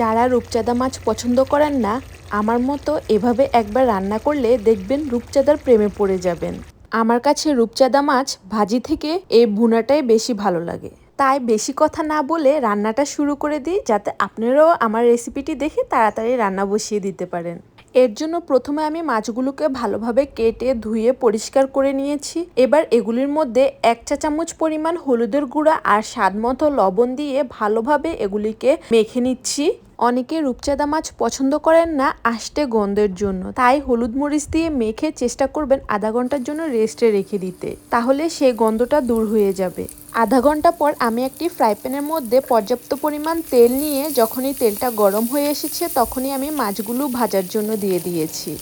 যারা রূপচাঁদা মাছ পছন্দ করেন না, আমার মতো এভাবে একবার রান্না করলে দেখবেন রূপচাঁদার প্রেমে পড়ে যাবেন। আমার কাছে রূপচাঁদা মাছ ভাজি থেকে এই ভুনাটাই বেশি ভালো লাগে। তাই বেশি কথা না বলে রান্নাটা শুরু করে দিই, যাতে আপনারাও আমার রেসিপিটি দেখে তাড়াতাড়ি রান্না বসিয়ে দিতে পারেন। এর জন্য প্রথমে আমি মাছগুলোকে ভালোভাবে কেটে ধুয়ে পরিষ্কার করে নিয়েছি। এবার এগুলির মধ্যে এক চা চামচ পরিমাণ হলুদের গুঁড়া আর স্বাদ মতো লবণ দিয়ে ভালোভাবে এগুলিকে মেখে নিচ্ছি। অনেকে রূপচাঁদা মাছ পছন্দ করেন না আষ্টে গন্ধের জন্য। তাই হলুদ মরিচ দিয়ে মেখে চেষ্টা করবেন আধা ঘণ্টার জন্য রেস্টে রেখে দিতে। তাহলে সেই গন্ধটা দূর হয়ে যাবে। আধা ঘণ্টা পর আমি একটি ফ্রাই প্যানের মধ্যে পর্যাপ্ত পরিমাণ তেল নিয়ে যখনই তেলটা গরম হয়ে এসেছে তখনই আমি মাছগুলো ভাজার জন্য দিয়ে দিয়েছি।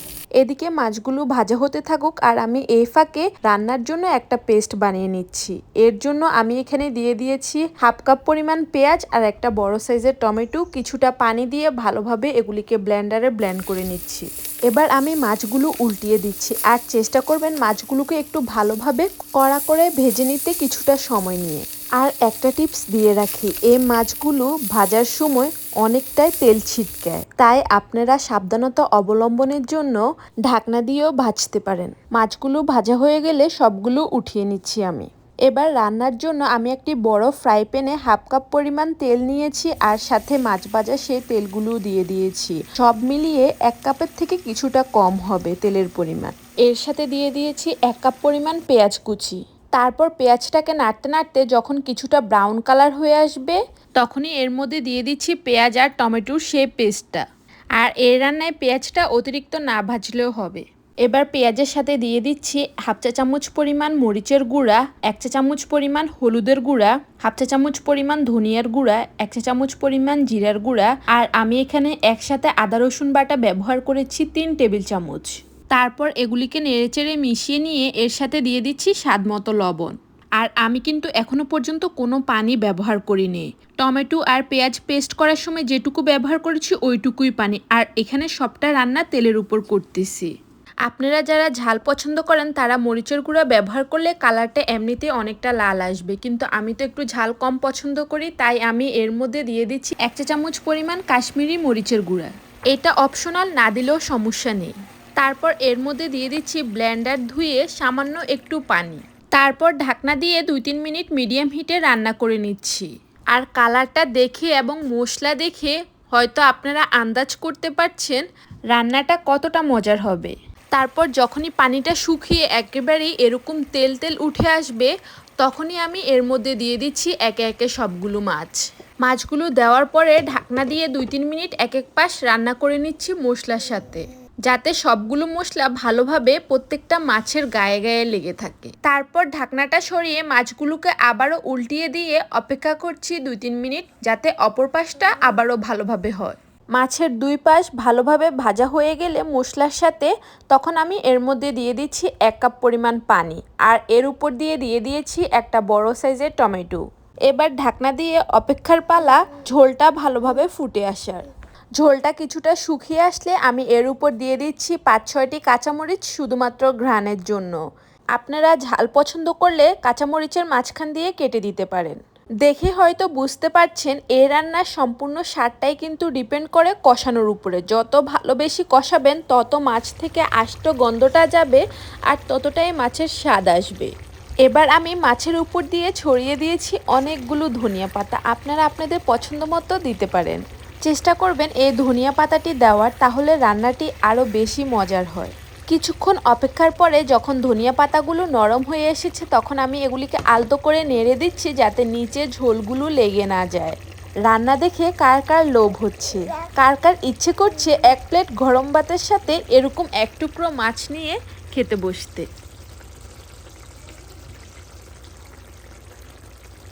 এদিকে মাছগুলো ভাজা হতে থাকুক আর আমি এই ফাঁকে রান্নার জন্য একটা পেস্ট বানিয়ে নিচ্ছি। এর জন্য আমি এখানে দিয়ে দিয়েছি হাফ কাপ পরিমাণ পেঁয়াজ আর একটা বড় সাইজের টমেটো, কিছুটা পানি দিয়ে ভালোভাবে এগুলিকে ব্লেন্ডারে ব্লেন্ড করে নিচ্ছি। এবার আমি মাছগুলো উল্টিয়ে দিচ্ছি আর চেষ্টা করবেন মাছগুলোকে একটু ভালোভাবে কড়া করে ভেজে নিতে কিছুটা সময় নিয়ে। আর একটা টিপস দিয়ে রাখি, এই মাছগুলো ভাজার সময় অনেকটাই তেল ছিটকায় তাই আপনারা সাবধানতা অবলম্বনের জন্য ঢাকনা দিয়েও ভাজতে পারেন। মাছগুলো ভাজা হয়ে গেলে সবগুলো উঠিয়ে নিচ্ছি আমি। এবার রান্নার জন্য আমি একটি বড় ফ্রাই প্যানে হাফ কাপ পরিমাণ তেল নিয়েছি আর সাথে মাছ ভাজা সেই তেলগুলো দিয়ে দিয়েছি। সব মিলিয়ে এক কাপের থেকে কিছুটা কম হবে তেলের পরিমাণ। এর সাথে দিয়ে দিয়েছি এক কাপ পরিমাণ পেঁয়াজ কুচি। তারপর পেঁয়াজটাকে নাড়তে নাড়তে যখন কিছুটা ব্রাউন কালার হয়ে আসবে, তখনই এর মধ্যে দিয়ে দিচ্ছি পেঁয়াজ আর টমেটোর সেই পেস্টটা আর এই রান্নায় পেঁয়াজটা অতিরিক্ত না ভাজলেও হবে। এবার পেঁয়াজের সাথে দিয়ে দিচ্ছি হাফ চা চামচ পরিমাণ মরিচের গুঁড়া, এক চা চামচ পরিমাণ হলুদের গুঁড়া, হাফ চা চামচ পরিমাণ ধনিয়ার গুঁড়া, এক চা চামচ পরিমাণ জিরার গুঁড়া, আর আমি এখানে একসাথে আদা রসুন বাটা ব্যবহার করেছি তিন টেবিল চামচ। তারপর এগুলিকে নেড়েচেড়ে মিশিয়ে নিয়ে এর সাথে দিয়ে দিচ্ছি স্বাদ মতো লবণ। আর আমি কিন্তু এখনও পর্যন্ত কোনো পানি ব্যবহার করিনি। টমেটো আর পেঁয়াজ পেস্ট করার সময় যেটুকু ব্যবহার করেছি ওইটুকুই পানি। আর এখানে সবটা রান্না তেলের উপর করতেছি। আপনারা যারা ঝাল পছন্দ করেন, তারা মরিচের গুঁড়া ব্যবহার করলে কালারটা এমনিতে অনেকটা লাল আসবে। কিন্তু আমি তো একটু ঝাল কম পছন্দ করি, তাই আমি এর মধ্যে দিয়ে দিচ্ছি এক চা চামচ পরিমাণ কাশ্মীরি মরিচের গুঁড়া। এটা অপশনাল না দিলেও সমস্যা নেই। তারপর এর মধ্যে দিয়ে দিচ্ছি ব্লেন্ডার ধুয়ে সামান্য একটু পানি। তারপর ঢাকনা দিয়ে দুই তিন মিনিট মিডিয়াম হিটে রান্না করে নিচ্ছি। আর কালারটা দেখে এবং মশলা দেখে হয়তো আপনারা আন্দাজ করতে পারছেন রান্নাটা কতটা মজার হবে। তারপর যখনই পানিটা শুকিয়ে একেবারেই এরকম তেল তেল উঠে আসবে, তখনই আমি এর মধ্যে দিয়ে দিচ্ছি একে একে সবগুলো মাছ। মাছগুলো দেওয়ার পরে ঢাকনা দিয়ে দুই তিন মিনিট এক এক পাশ রান্না করে নিচ্ছি মশলার সাথে। যাতে সবগুলো মশলা ভালোভাবে প্রত্যেকটা মাছের গায়ে গায়ে লেগে থাকে। তারপর ঢাকনাটা সরিয়ে মাছগুলোকে আবারও উল্টিয়ে দিয়ে অপেক্ষা করছি দুই তিন মিনিট যাতে অপর পাশটা আবারও ভালোভাবে হয়। মাছের দুই পাশ ভালোভাবে ভাজা হয়ে গেলে মশলার সাথে তখন আমি এর মধ্যে দিয়ে দিচ্ছি এক কাপ পরিমাণ পানি আর এর উপর দিয়ে দিয়ে দিয়েছি একটা বড় সাইজের টমেটো। এবার ঢাকনা দিয়ে অপেক্ষার পালা ঝোলটা ভালোভাবে ফুটে আসার। ঝোলটা কিছুটা শুকিয়ে আসলে আমি এর উপর দিয়ে দিচ্ছি পাঁচ ছয়টি কাঁচামরিচ শুধুমাত্র ঘ্রাণের জন্য। আপনারা ঝাল পছন্দ করলে কাঁচামরিচের মাঝখান দিয়ে কেটে দিতে পারেন। দেখে হয়তো বুঝতে পারছেন এই রান্নার সম্পূর্ণ স্বাদটাই কিন্তু ডিপেন্ড করে কষানোর উপরে। যত ভালোবেসে কষাবেন, তত মাছ থেকে আষ্ট গন্ধটা যাবে আর ততটাই মাছের স্বাদ আসবে। এবার আমি মাছের উপর দিয়ে ছড়িয়ে দিয়েছি অনেকগুলো ধনিয়া পাতা। আপনারা আপনাদের পছন্দ মতো দিতে পারেন। চেষ্টা করবেন এই ধনিয়া পাতাটি দেওয়ার, তাহলে রান্নাটি আরও বেশি মজার হয়। কিছুক্ষণ অপেক্ষার পরে যখন ধনিয়া পাতাগুলো নরম হয়ে এসেছে, তখন আমি এগুলিকে আলতো করে নেড়ে দিচ্ছি যাতে নিচে ঝোলগুলো লেগে না যায়। রান্না দেখে কার কার লোভ হচ্ছে? কার কার ইচ্ছে করছে এক প্লেট গরম ভাতের সাথে এরকম এক টুকরো মাছ নিয়ে খেতে বসতে?